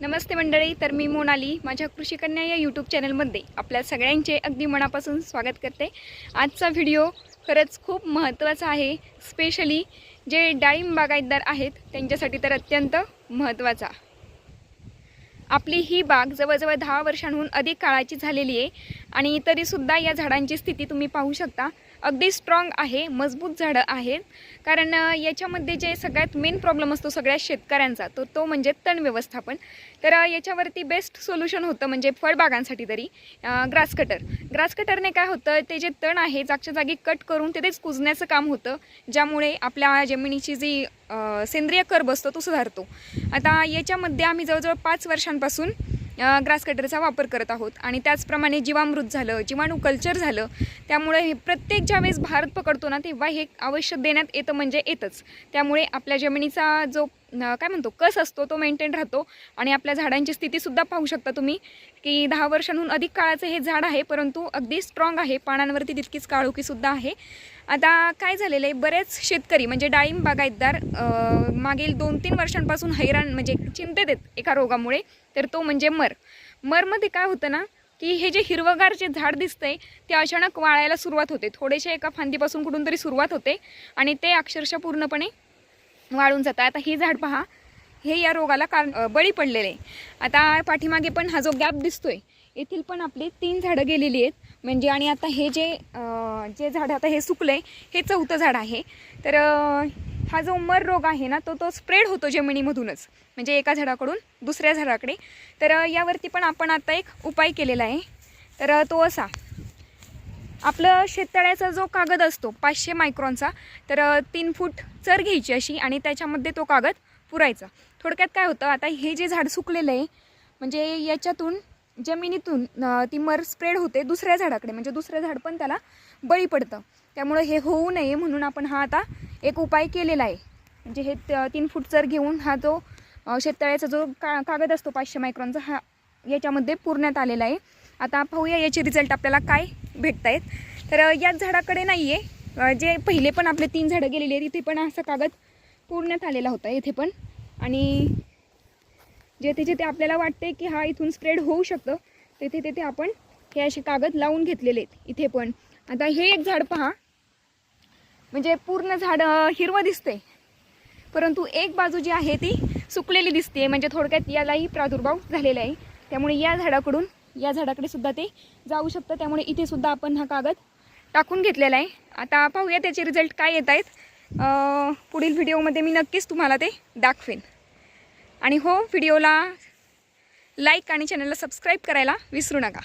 नमस्ते मंडळी तर मी मोनाली माझ्या कृषी कन्या या यूट्यूब चॅनलमध्ये आपल्या सगळ्यांचे अगदी मनापासून स्वागत करते. आजचा व्हिडिओ खरंच खूप महत्त्वाचा आहे स्पेशली जे डाळिंब बागायतदार आहेत त्यांच्यासाठी तर अत्यंत महत्त्वाचा. आपली ही बाग जवळजवळ दहा वर्षांहून अधिक काळाची झालेली आहे आणि तरीसुद्धा या झाडांची स्थिती तुम्ही पाहू शकता. अगदी स्ट्रॉंग आहे मजबूत झाडं आहेत. कारण याच्यामध्ये जे सगळ्यात मेन प्रॉब्लेम असतो सगळ्या शेतकऱ्यांचा तो तो म्हणजे तण व्यवस्थापन. तर याच्यावरती बेस्ट सोल्युशन होतं म्हणजे फळबागांसाठी तरी ग्रास कटर ग्रास कटरने काय होतं ते जे तण आहे जागच्या जागी कट करून तिथेच कुजण्याचं काम होतं ज्यामुळे आपल्या जमिनीची जी सेंद्रिय कर बसतो तो सुधारतो. आता याच्यामध्ये आम्ही जवळजवळ पाच वर्षांपासून ग्रास कटरचा वापर करत आहोत. आणि त्याचप्रमाणे जीवामृत झालं जीवाणू कल्चर झालं त्यामुळे हे प्रत्येक ज्यावेळेस भारत पकडतो ना तेव्हा हे अवश्य देण्यात येतं म्हणजे येतंच. त्यामुळे आपल्या जमिनीचा जो काय म्हणतो कस असतो तो मेंटेन राहतो. आणि आपल्या झाडांची स्थितीसुद्धा पाहू शकता तुम्ही की दहा वर्षांहून अधिक काळाचं हे झाड आहे परंतु अगदी स्ट्रॉंग आहे. पानांवरती तितकीच काळोखीसुद्धा आहे. आता काय झालेलं आहे बरेच शेतकरी म्हणजे डाळिंब बागायतदार मागील दोन तीन वर्षांपासून हैराण म्हणजे चिंतेत आहेत एका रोगामुळे तर तो म्हणजे मर. मरमध्ये काय होतं ना की हे जे हिरवगार जे झाड दिसतंय ते अचानक वाळायला सुरुवात होते. थोडेसे एका फांदीपासून कुठून तरी सुरुवात होते आणि ते अक्षरशः पूर्णपणे वाळून जातं. आता ही झाड पहा हे या रोगाला कारण बळी पडलेले आहे. आता पाठीमागे पण हा जो गॅप दिसतोय येथील पण आपली तीन झाडं गेलेली आहेत. म्हणजे आणि आता हे जे जे झाड आता हे सुकलं आहे हे चौथं झाड आहे. तर हा जो मर रोग आहे ना तो तो स्प्रेड होतो जमिनीमधूनच. म्हणजे एका झाडाकडून दुसऱ्या झाडाकडे. तर यावरती पण आपण आता एक उपाय केलेला आहे. तर तो असा. आपलं शेततळ्याचा जो कागद असतो पाचशे मायक्रॉनचा तर तीन फूट चर घ्यायची अशी आणि त्याच्यामध्ये तो कागद पुरायचा. थोडक्यात काय होतं आता हे जे झाड सुकलेलं आहे म्हणजे याच्यातून जमिनीतून ती मर स्प्रेड होते दुसऱ्या झाडाकडे. म्हणजे दुसरं झाड पण त्याला बळी पडतं. त्यामुळं हे होऊ नये म्हणून आपण हा आता एक उपाय केलेला आहे. म्हणजे हे तीन फूट चर घेऊन हा जो शेततळ्याचा जो का कागद असतो पाचशे मायक्रॉनचा हा याच्यामध्ये पुरण्यात आलेला आहे. आता पाहूया याचे रिझल्ट आपल्याला काय भेटत आहेत तर याच झाडाकडे नाही आहे जे पहिले पण आपले तीन झाडं गेलेली आहेत तिथे पण असा कागद पुरण्यात आलेला होता इथे पण. आणि जेथे जेथे आपल्याला वाटते की हा इथून स्प्रेड होऊ शकतं तेथे तेथे आपण हे असे कागद लावून घेतलेले आहेत इथे पण. आता हे एक झाड पहा. म्हणजे पूर्ण झाड हिरवं दिसते परंतु एक बाजू जी आहे ती सुकलेली दिसते म्हणजे थोडक्यात यालाही प्रादुर्भाव झालेला आहे. त्यामुळे या झाडाकडून या झाडाकडे सुद्धा ते जाऊ शकतं. त्यामुळे इथे सुद्धा आपण हा कागद टाकून घेतलेला आहे. आता पाहूया त्याचे रिझल्ट काय येत आहेत पुढील व्हिडिओमध्ये मी नक्कीच तुम्हाला ते दाखवेन. आणि हो व्हिडिओला लाईक आणि चॅनलला सबस्क्राईब करायला विसरू नका.